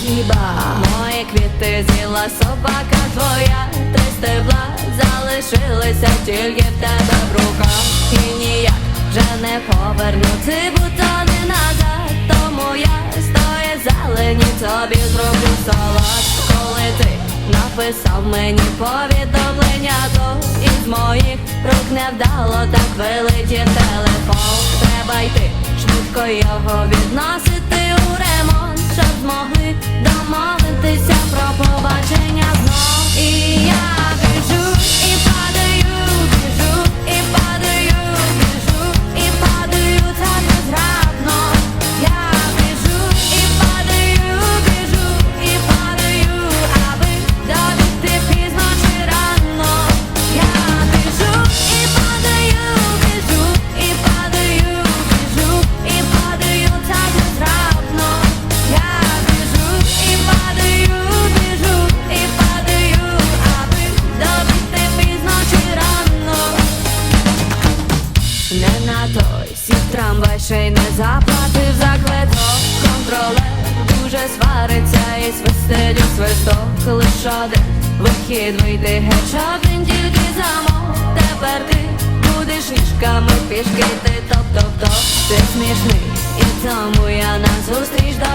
хіба? Мої квіти з'їла собака твоя, три стебла залишилися тільки в тебе в руках. І ніяк вже не повернути бутони назад Тому я стоє зелені тобі зроблю салат. Коли ти написав мені повідомлення, то із моїх рук не вдало так вилетів телефон. Треба йти, швидко його відносити змогли домовитися про побачення знов І не на той сів трамвай ще й не заплатив за квиток. Контролер дуже свариться і свистить у свисток. Лиш один вихід вийти геть, один тільки замов Тепер ти будеш ніжками пішки ти топ-топ-топ Ти смішний і тому я на зустріч до